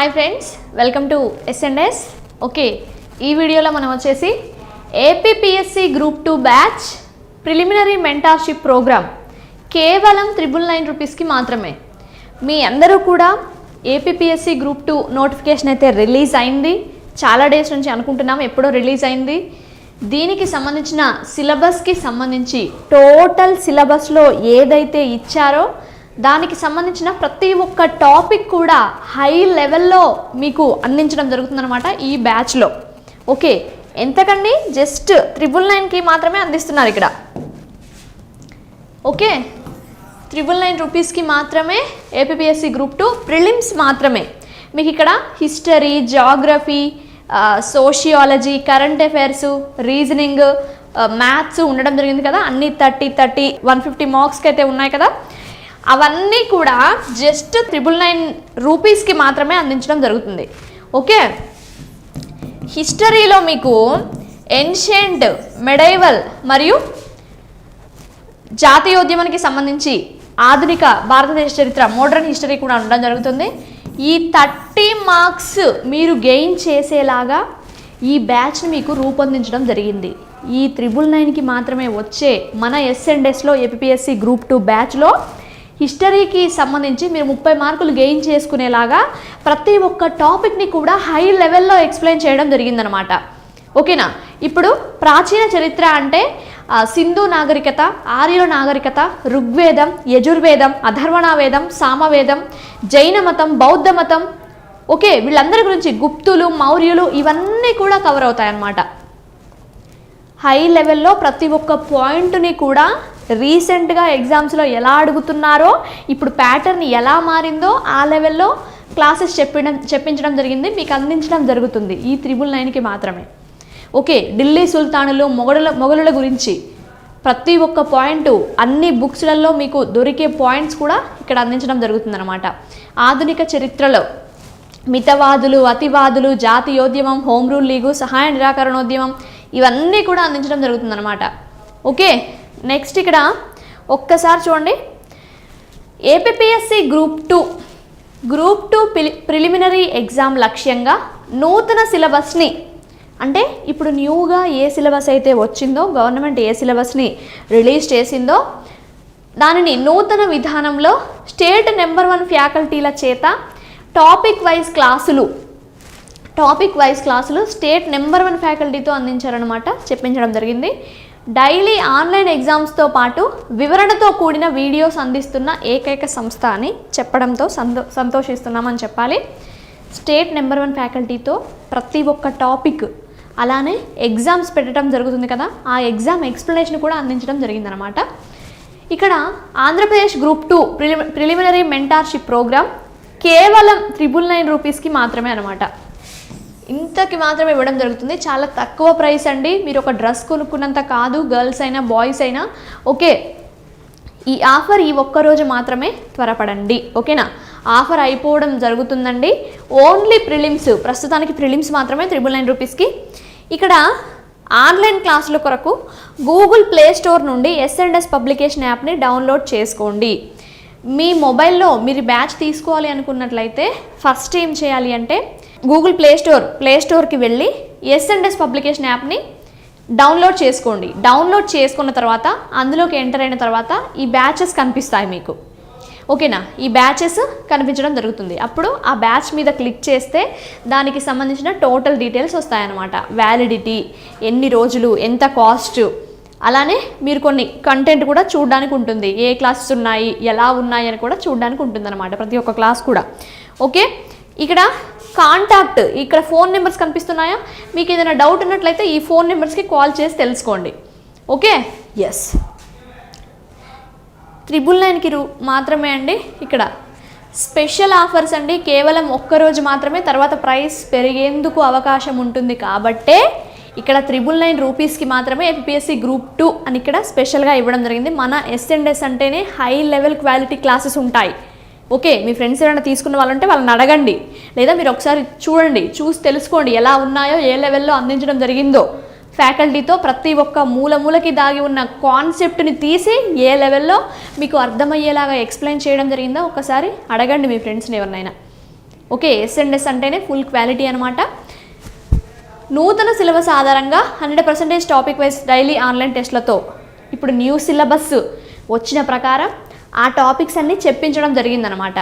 Hi friends welcome to SNS okay ఈ వీడియోలో మనం వచ్చేసి APPSC group two batch preliminary mentorship programme కేవలం త్రిబుల్ నైన్ రూపీస్కి మాత్రమే. మీ అందరూ కూడా ఏపీపీఎస్సి గ్రూప్ టూ నోటిఫికేషన్ అయితే రిలీజ్ అయింది. చాలా డేస్ నుంచి అనుకుంటున్నాం ఎప్పుడో రిలీజ్ అయింది. దీనికి సంబంధించిన సిలబస్కి సంబంధించి టోటల్ సిలబస్లో ఏదైతే ఇచ్చారో దానికి సంబంధించిన ప్రతి ఒక్క టాపిక్ కూడా హై లెవెల్లో మీకు అందించడం జరుగుతుందన్నమాట ఈ బ్యాచ్లో. ఓకే ఎంతకండి? జస్ట్ త్రిబుల్ నైన్కి మాత్రమే అందిస్తున్నారు ఇక్కడ. ఓకే త్రిబుల్ నైన్ రూపీస్కి మాత్రమే ఏపీఎస్సి గ్రూప్ టూ ప్రిలిమ్స్ మాత్రమే. మీకు ఇక్కడ history geography sociology current affairs reasoning maths ఉండడం జరిగింది కదా. అన్ని థర్టీ థర్టీ వన్ ఫిఫ్టీ మార్క్స్కి అయితే ఉన్నాయి కదా. అవన్నీ కూడా జస్ట్ త్రిబుల్ నైన్ రూపీస్కి మాత్రమే అందించడం జరుగుతుంది. ఓకే? హిస్టరీలో మీకు ఎన్షియంట్ మెడైవల్ మరియు జాతీయోద్యమానికి సంబంధించి ఆధునిక భారతదేశ చరిత్ర మోడర్న్ హిస్టరీ కూడా ఉండడం జరుగుతుంది. ఈ థర్టీ మార్క్స్ మీరు గెయిన్ చేసేలాగా ఈ బ్యాచ్ని మీకు రూపొందించడం జరిగింది. ఈ త్రిబుల్ నైన్కి మాత్రమే వచ్చే మన ఎస్ఎండ్ఎస్లో ఏపీఎస్సి గ్రూప్ టూ బ్యాచ్లో హిస్టరీకి సంబంధించి మీరు ముప్పై మార్కులు గెయిన్ చేసుకునేలాగా ప్రతి ఒక్క టాపిక్ని కూడా హై లెవెల్లో ఎక్స్ప్లెయిన్ చేయడం జరిగిందనమాట ఓకేనా? ఇప్పుడు ప్రాచీన చరిత్ర అంటే సింధు నాగరికత ఆర్యుల నాగరికత ఋగ్వేదం యజుర్వేదం అధర్వణావేదం సామవేదం జైన మతం బౌద్ధ మతం ఓకే వీళ్ళందరి గురించి గుప్తులు మౌర్యులు ఇవన్నీ కూడా కవర్ అవుతాయి అన్నమాట హై లెవెల్లో ప్రతి ఒక్క పాయింట్ని కూడా రీసెంట్గా ఎగ్జామ్స్లో ఎలా అడుగుతున్నారో ఇప్పుడు ప్యాటర్న్ ఎలా మారిందో ఆ లెవెల్లో క్లాసెస్ చెప్పడం చెప్పించడం జరిగింది మీకు అందించడం జరుగుతుంది. ఈ త్రిబుల్ నైన్కి మాత్రమే. ఓకే ఢిల్లీ సుల్తానులు మొగడుల మొగలుల గురించి ప్రతి ఒక్క పాయింట్ అన్ని బుక్స్లలో మీకు దొరికే పాయింట్స్ కూడా ఇక్కడ అందించడం జరుగుతుందన్నమాట. ఆధునిక చరిత్రలో మితవాదులు అతివాదులు జాతీయోద్యమం హోమ్ రూల్ లీగు సహాయ నిరాకరణోద్యమం ఇవన్నీ కూడా అందించడం జరుగుతుందన్నమాట. ఓకే నెక్స్ట్ ఇక్కడ ఒక్కసారి చూడండి. APSC group two group two preliminary exam లక్ష్యంగా నూతన సిలబస్ని అంటే ఇప్పుడు న్యూగా ఏ సిలబస్ అయితే వచ్చిందో గవర్నమెంట్ ఏ సిలబస్ని రిలీజ్ చేసిందో దానిని నూతన విధానంలో స్టేట్ నెంబర్ వన్ ఫ్యాకల్టీల చేత టాపిక్ వైజ్ క్లాసులు టాపిక్ వైజ్ క్లాసులు స్టేట్ నెంబర్ వన్ ఫ్యాకల్టీతో అందించారనమాట చెప్పించడం జరిగింది. డైలీ ఆన్లైన్ ఎగ్జామ్స్తో పాటు వివరణతో కూడిన వీడియోస్ అందిస్తున్న ఏకైక సంస్థ అని చెప్పడంతో సంతో సంతోషిస్తున్నామని చెప్పాలి. స్టేట్ నెంబర్ వన్ ఫ్యాకల్టీతో ప్రతి ఒక్క టాపిక్ అలానే ఎగ్జామ్స్ పెట్టడం జరుగుతుంది కదా ఆ ఎగ్జామ్ ఎక్స్ప్లెనేషన్ కూడా అందించడం జరిగిందనమాట. ఇక్కడ ఆంధ్రప్రదేశ్ గ్రూప్ టూ ప్రిలి ప్రిలిమినరీ మెంటార్షిప్ ప్రోగ్రామ్ కేవలం త్రిబుల్ నైన్ రూపీస్కి మాత్రమే అనమాట. ఇంతకి మాత్రమే ఇవ్వడం జరుగుతుంది. చాలా తక్కువ ప్రైస్ అండి. మీరు ఒక డ్రెస్ కొనుక్కున్నంత కాదు గర్ల్స్ అయినా బాయ్స్ అయినా. ఓకే. ఈ ఆఫర్ ఈ ఒక్క రోజు మాత్రమే త్వరపడండి. ఓకేనా? ఆఫర్ అయిపోవడం జరుగుతుందండి. ఓన్లీ ప్రిలిమ్స్ ప్రస్తుతానికి ప్రిలిమ్స్ మాత్రమే త్రిబుల్ నైన్ రూపీస్కి. ఇక్కడ ఆన్లైన్ క్లాసుల కొరకు గూగుల్ ప్లే స్టోర్ నుండి ఎస్ఎండ్ఎస్ పబ్లికేషన్ యాప్ని డౌన్లోడ్ చేసుకోండి. మీ మొబైల్లో మీరు బ్యాచ్ తీసుకోవాలి అనుకున్నట్లయితే ఫస్ట్ ఏం చేయాలి అంటే గూగుల్ ప్లే స్టోర్ ప్లే స్టోర్కి వెళ్ళి ఎస్ పబ్లికేషన్ యాప్ని డౌన్లోడ్ చేసుకోండి. డౌన్లోడ్ చేసుకున్న తర్వాత అందులోకి ఎంటర్ అయిన తర్వాత ఈ బ్యాచెస్ కనిపిస్తాయి మీకు. ఓకేనా ఈ బ్యాచెస్ కనిపించడం జరుగుతుంది. అప్పుడు ఆ బ్యాచ్ మీద క్లిక్ చేస్తే దానికి సంబంధించిన టోటల్ డీటెయిల్స్ వస్తాయన్నమాట. వ్యాలిడిటీ ఎన్ని రోజులు ఎంత కాస్ట్ అలానే మీరు కొన్ని కంటెంట్ కూడా చూడడానికి ఉంటుంది. ఏ క్లాసెస్ ఉన్నాయి ఎలా ఉన్నాయి అని కూడా చూడడానికి ఉంటుందన్నమాట. ప్రతి ఒక్క క్లాస్ కూడా. ఓకే ఇక్కడ కాంటాక్ట్ ఇక్కడ ఫోన్ నెంబర్స్ కనిపిస్తున్నాయా? మీకు ఏదైనా డౌట్ ఉన్నట్లయితే ఈ ఫోన్ నెంబర్స్కి కాల్ చేసి తెలుసుకోండి. ఓకే? ఎస్ త్రిబుల్ నైన్కి రూ మాత్రమే అండి ఇక్కడ. స్పెషల్ ఆఫర్స్ అండి కేవలం ఒక్కరోజు మాత్రమే తర్వాత ప్రైస్ పెరిగేందుకు అవకాశం ఉంటుంది కాబట్టే ఇక్కడ త్రిబుల్ నైన్ రూపీస్కి మాత్రమే ఏపీఎస్సి గ్రూప్ టూ అని ఇక్కడ స్పెషల్గా ఇవ్వడం జరిగింది. మన ఎస్ఎండ్ఎస్ అంటేనే హై లెవెల్ క్వాలిటీ క్లాసెస్ ఉంటాయి. ఓకే మీ ఫ్రెండ్స్ ఏమైనా తీసుకున్న వాళ్ళు ఉంటే వాళ్ళని అడగండి. లేదా మీరు ఒకసారి చూడండి చూసి తెలుసుకోండి ఎలా ఉన్నాయో ఏ లెవెల్లో అందించడం జరిగిందో. ఫ్యాకల్టీతో ప్రతి ఒక్క మూల మూలకి దాగి ఉన్న కాన్సెప్ట్ని తీసి ఏ లెవెల్లో మీకు అర్థమయ్యేలాగా ఎక్స్ప్లెయిన్ చేయడం జరిగిందో ఒకసారి అడగండి మీ ఫ్రెండ్స్ని ఎవరినైనా. ఓకే ఎస్ఎండ్ఎస్ అంటేనే ఫుల్ క్వాలిటీ అనమాట నూతన సిలబస్ ఆధారంగా hundred percentage topic wise daily online టెస్ట్లతో. ఇప్పుడు న్యూ సిలబస్ వచ్చిన ప్రకారం ఆ టాపిక్స్ అన్నీ చెప్పించడం జరిగిందనమాట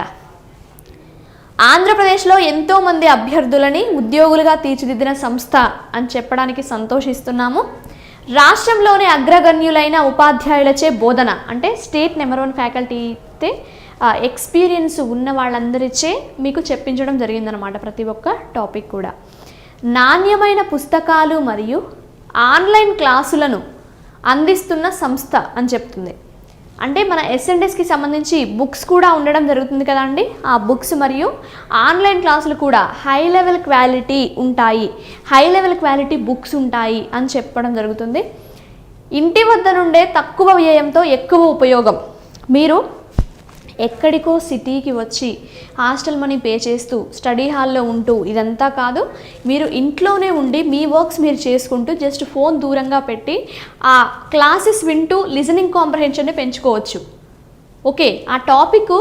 ఆంధ్రప్రదేశ్లో ఎంతోమంది అభ్యర్థులని ఉద్యోగులుగా తీర్చిదిద్దిన సంస్థ అని చెప్పడానికి సంతోషిస్తున్నాము. రాష్ట్రంలోని అగ్రగణ్యులైన ఉపాధ్యాయులచే బోధన అంటే స్టేట్ నెంబర్ వన్ ఫ్యాకల్టీ అయితే ఎక్స్పీరియన్స్ ఉన్న వాళ్ళందరిచే మీకు చెప్పించడం జరిగిందనమాట ప్రతి ఒక్క టాపిక్ కూడా. నాణ్యమైన పుస్తకాలు మరియు ఆన్లైన్ క్లాసులను అందిస్తున్న సంస్థ అని చెప్తుంది. అంటే మన ఎస్ఎన్డెస్కి సంబంధించి బుక్స్ కూడా ఉండడం జరుగుతుంది కదండి. ఆ బుక్స్ మరియు ఆన్లైన్ క్లాసులు కూడా హై లెవెల్ క్వాలిటీ ఉంటాయి. హై లెవెల్ క్వాలిటీ బుక్స్ ఉంటాయి అని చెప్పడం జరుగుతుంది. ఇంటి వద్ద నుండే తక్కువ వ్యయంతో ఎక్కువ ఉపయోగం. మీరు ఎక్కడికో సిటీకి వచ్చి హాస్టల్ మనీ పే చేస్తూ స్టడీ హాల్లో ఉంటూ ఇదంతా కాదు మీరు ఇంట్లోనే ఉండి మీ వర్క్స్ మీరు చేసుకుంటూ జస్ట్ ఫోన్ దూరంగా పెట్టి ఆ క్లాసెస్ వింటూ లిజనింగ్ కాంప్రహెన్షన్ని పెంచుకోవచ్చు. ఓకే ఆ టాపిక్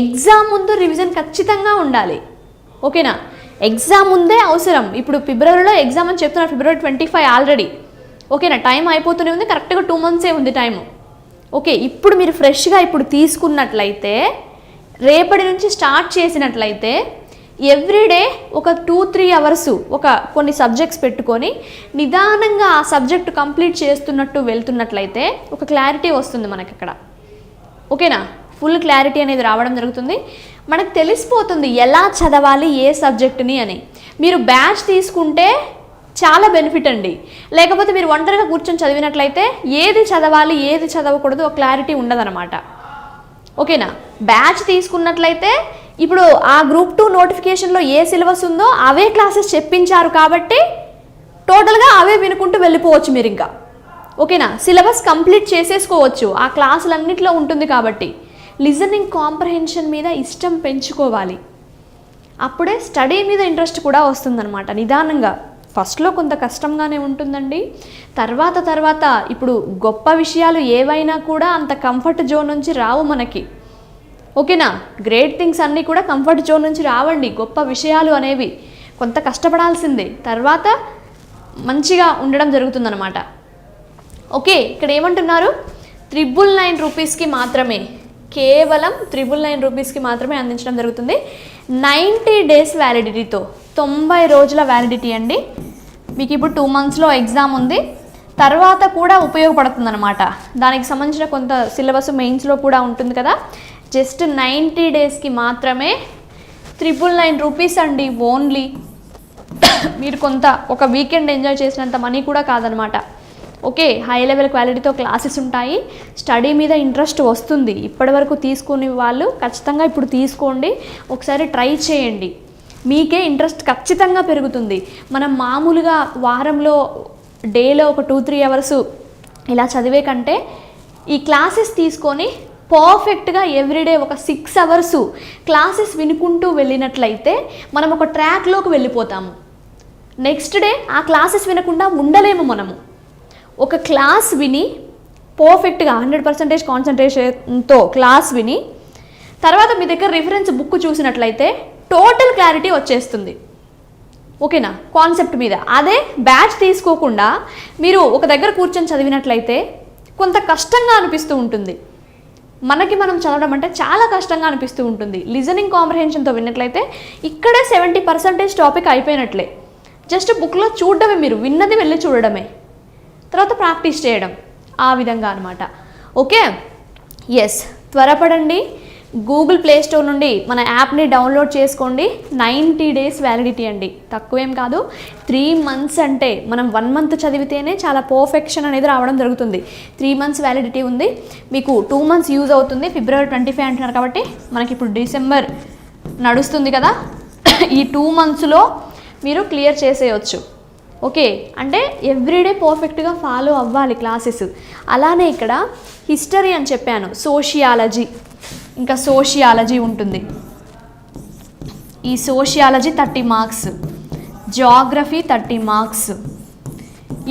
ఎగ్జామ్ ముందు రివిజన్ ఖచ్చితంగా ఉండాలి. ఓకేనా? ఎగ్జామ్ ముందే అవసరం. ఇప్పుడు ఫిబ్రవరిలో ఎగ్జామ్ అని చెప్తున్నారు ఫిబ్రవరి ట్వంటీ ఫైవ్ ఆల్రెడీ. ఓకేనా? టైం అయిపోతూనే ఉంది కరెక్ట్గా టూ మంత్సే ఉంది టైము. ఓకే ఇప్పుడు మీరు ఫ్రెష్గా ఇప్పుడు తీసుకున్నట్లయితే రేపటి నుంచి స్టార్ట్ చేసినట్లయితే ఎవ్రీడే ఒక టూ త్రీ అవర్స్ ఒక కొన్ని సబ్జెక్ట్స్ పెట్టుకొని నిదానంగా ఆ సబ్జెక్ట్ కంప్లీట్ చేస్తున్నట్టు వెళ్తున్నట్లయితే ఒక క్లారిటీ వస్తుంది మనకి ఇక్కడ ఓకేనా? ఫుల్ క్లారిటీ అనేది రావడం జరుగుతుంది. మనకు తెలిసిపోతుంది ఎలా చదవాలి ఏ సబ్జెక్టుని అని. మీరు బ్యాచ్ తీసుకుంటే చాలా బెనిఫిట్ అండి. లేకపోతే మీరు ఒంటరిగా కూర్చొని చదివినట్లయితే ఏది చదవాలి ఏది చదవకూడదు ఒక క్లారిటీ ఉండదన్నమాట. ఓకేనా? బ్యాచ్ తీసుకున్నట్లయితే ఇప్పుడు ఆ గ్రూప్ టూ నోటిఫికేషన్లో ఏ సిలబస్ ఉందో అవే క్లాసెస్ చెప్పించారు కాబట్టి టోటల్గా అవే వినుకుంటూ వెళ్ళిపోవచ్చు మీరు ఇంకా. ఓకేనా? సిలబస్ కంప్లీట్ చేసేసుకోవచ్చు. ఆ క్లాసులన్నింటిలో ఉంటుంది కాబట్టి లిజనింగ్ కాంప్రహెన్షన్ మీద ఇష్టం పెంచుకోవాలి. అప్పుడే స్టడీ మీద ఇంట్రెస్ట్ కూడా వస్తుందన్నమాట నిదానంగా. ఫస్ట్లో కొంత కష్టంగానే ఉంటుందండి. తర్వాత తర్వాత ఇప్పుడు గొప్ప విషయాలు ఏవైనా కూడా అంత కంఫర్ట్ జోన్ నుంచి రావు మనకి. ఓకేనా? గ్రేట్ థింగ్స్ అన్నీ కూడా కంఫర్ట్ జోన్ నుంచి రావండి. గొప్ప విషయాలు అనేవి కొంత కష్టపడాల్సిందే. తర్వాత మంచిగా ఉండడం జరుగుతుందన్నమాట. ఓకే ఇక్కడ ఏమంటున్నారు? త్రిబుల్ నైన్ రూపీస్కి మాత్రమే కేవలం త్రిబుల్ నైన్ రూపీస్కి మాత్రమే అందించడం జరుగుతుంది. నైంటీ డేస్ వ్యాలిడిటీతో తొంభై రోజుల వ్యాలిడిటీ అండి. మీకు ఇప్పుడు టూ మంత్స్లో ఎగ్జామ్ ఉంది. తర్వాత కూడా ఉపయోగపడుతుంది అనమాట దానికి సంబంధించిన కొంత సిలబస్ మెయిన్స్లో కూడా ఉంటుంది కదా. జస్ట్ నైంటీ డేస్కి మాత్రమే త్రిపుల్ నైన్ రూపీస్ అండి ఓన్లీ మీరు కొంత ఒక వీకెండ్ ఎంజాయ్ చేసినంత మనీ కూడా కాదనమాట ఓకే హై లెవెల్ క్వాలిటీతో క్లాసెస్ ఉంటాయి. స్టడీ మీద ఇంట్రెస్ట్ వస్తుంది. ఇప్పటివరకు తీసుకునే వాళ్ళు ఖచ్చితంగా ఇప్పుడు తీసుకోండి. ఒకసారి ట్రై చేయండి. మీకే ఇంట్రెస్ట్ ఖచ్చితంగా పెరుగుతుంది. మనం మామూలుగా వారంలో డేలో ఒక టూ త్రీ అవర్స్ ఇలా చదివే కంటే ఈ క్లాసెస్ తీసుకొని పర్ఫెక్ట్గా ఎవ్రీడే ఒక సిక్స్ అవర్సు క్లాసెస్ వినుకుంటూ వెళ్ళినట్లయితే మనం ఒక ట్రాక్లోకి వెళ్ళిపోతాము. నెక్స్ట్ డే ఆ క్లాసెస్ వినకుండా ఉండలేము మనము. ఒక క్లాస్ విని పర్ఫెక్ట్గా హండ్రెడ్ పర్సెంటేజ్ కాన్సన్ట్రేషన్తో క్లాస్ విని తర్వాత మీ దగ్గర రిఫరెన్స్ బుక్ చూసినట్లయితే టోటల్ క్లారిటీ వచ్చేస్తుంది. ఓకేనా? కాన్సెప్ట్ మీద. అదే బ్యాచ్ తీసుకోకుండా మీరు ఒక దగ్గర కూర్చొని చదివినట్లయితే కొంత కష్టంగా అనిపిస్తూ ఉంటుంది. మనకి మనం చదవడం అంటే చాలా కష్టంగా అనిపిస్తూ ఉంటుంది. లిజనింగ్ కాంప్రహెన్షన్తో విన్నట్లయితే ఇక్కడే సెవెంటీ పర్సెంటేజ్ టాపిక్ అయిపోయినట్లే. జస్ట్ బుక్లో చూడడమే మీరు. విన్నది వెళ్ళి చూడడమే. తర్వాత ప్రాక్టీస్ చేయడం ఆ విధంగా అనమాట ఓకే? ఎస్ త్వరపడండి. గూగుల్ ప్లే స్టోర్ నుండి మన యాప్ని డౌన్లోడ్ చేసుకోండి. నైంటీ డేస్ వ్యాలిడిటీ అండి. తక్కువేం కాదు. త్రీ మంత్స్ అంటే మనం వన్ మంత్ చదివితేనే చాలా పర్ఫెక్షన్ అనేది రావడం జరుగుతుంది. త్రీ మంత్స్ వ్యాలిడిటీ ఉంది. మీకు టూ మంత్స్ యూజ్ అవుతుంది. ఫిబ్రవరి ట్వంటీ ఫైవ్ అంటున్నారు కాబట్టి మనకి ఇప్పుడు డిసెంబర్ నడుస్తుంది కదా. ఈ టూ మంత్స్లో మీరు క్లియర్ చేసేయచ్చు. ఓకే అంటే ఎవ్రీడే పర్ఫెక్ట్గా ఫాలో అవ్వాలి క్లాసెస్ అలానే ఇక్కడ హిస్టరీ అని చెప్పాను సోషియాలజీ ఇంకా సోషియాలజీ ఉంటుంది. ఈ sociology thirty marks geography thirty marks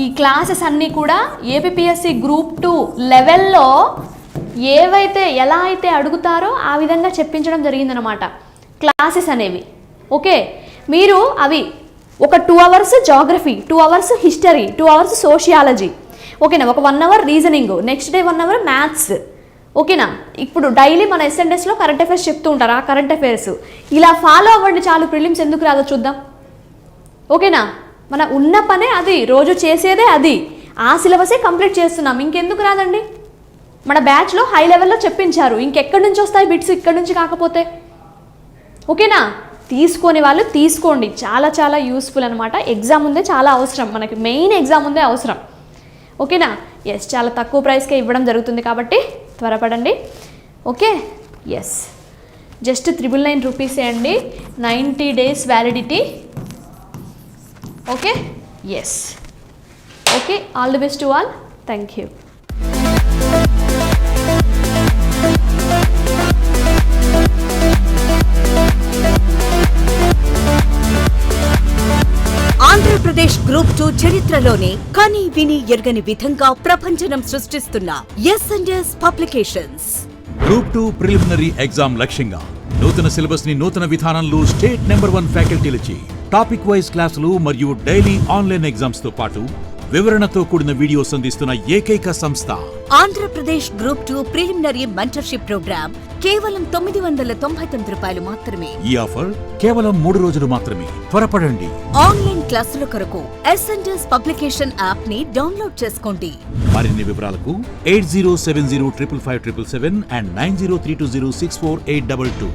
ఈ క్లాసెస్ అన్నీ కూడా ఏపీఎస్సి గ్రూప్ టూ లెవెల్లో ఏవైతే ఎలా అయితే అడుగుతారో ఆ విధంగా చెప్పించడం జరిగిందనమాట క్లాసెస్ అనేవి. ఓకే మీరు అవి ఒక two hours geography two hours history two hours sociology ఓకేనా ఒక one hour reasoning next day one hour maths ఓకేనా ఇప్పుడు డైలీ మన ఎస్ఎన్ఎస్లో కరెంట్ అఫైర్స్ చెప్తూ ఉంటారు. ఆ కరెంట్ అఫైర్స్ ఇలా ఫాలో అవ్వండి చాలు ప్రిలిమ్స్ ఎందుకు రాదో చూద్దాం. ఓకేనా మన ఉన్న పనే అది రోజు చేసేదే అది. ఆ సిలబసే కంప్లీట్ చేస్తున్నాం. ఇంకెందుకు రాదండి? మన బ్యాచ్లో హై లెవెల్లో చెప్పించారు. ఇంకెక్కడి నుంచి వస్తాయి బిట్స్ ఇక్కడి నుంచి కాకపోతే. ఓకేనా తీసుకొని వాళ్ళు తీసుకోండి. చాలా చాలా యూస్ఫుల్ అనమాట ఎగ్జామ్ ఉందే చాలా అవసరం. మనకి మెయిన్ ఎగ్జామ్ ఉందే అవసరం. ఓకేనా? ఎస్ చాలా తక్కువ ప్రైస్కే ఇవ్వడం జరుగుతుంది కాబట్టి త్వరపడండి. Okay? Yes just triple nine రూపీసే అండి. Ninety days validity okay? Yes okay? All the best to all thank you Andhra Pradesh group two చరిత్రలోనే కని విని ఎరగని విధంగా ప్రపంచనం సృష్టిస్తున్న S and S publications. Group two preliminary exam లక్ష్యంగా నూతన సిలబస్ని నూతన విధానంలో స్టేట్ నెంబర్ వన్ ఫ్యాకల్టీలచే టాపిక్ వైజ్ క్లాసులు మరియు డైలీ ఆన్లైన్ ఎగ్జామ్స్తో పాటు వివరణతో కూడిన వీడియోస్ అందిస్తున్న ఏకైక సంస్థ. Andhra Pradesh group two preliminary mentorship programme కేవలం తొమ్మిది వందల తొంభై తొమ్మిది రూపాయలు మాత్రమే. ఈ ఆఫర్ కేవలం మూడు రోజులు మాత్రమే. త్వరపడండి. ఆన్లైన్ క్లాసుల కొరకు ఎస్ అండ్ ఎస్ పబ్లికేషన్ యాప్ని డౌన్లోడ్ చేసుకోండి. మరిన్ని వివరాలకు eight zero seven zero triple five triple seven and nine zero three two zero six four eight double two.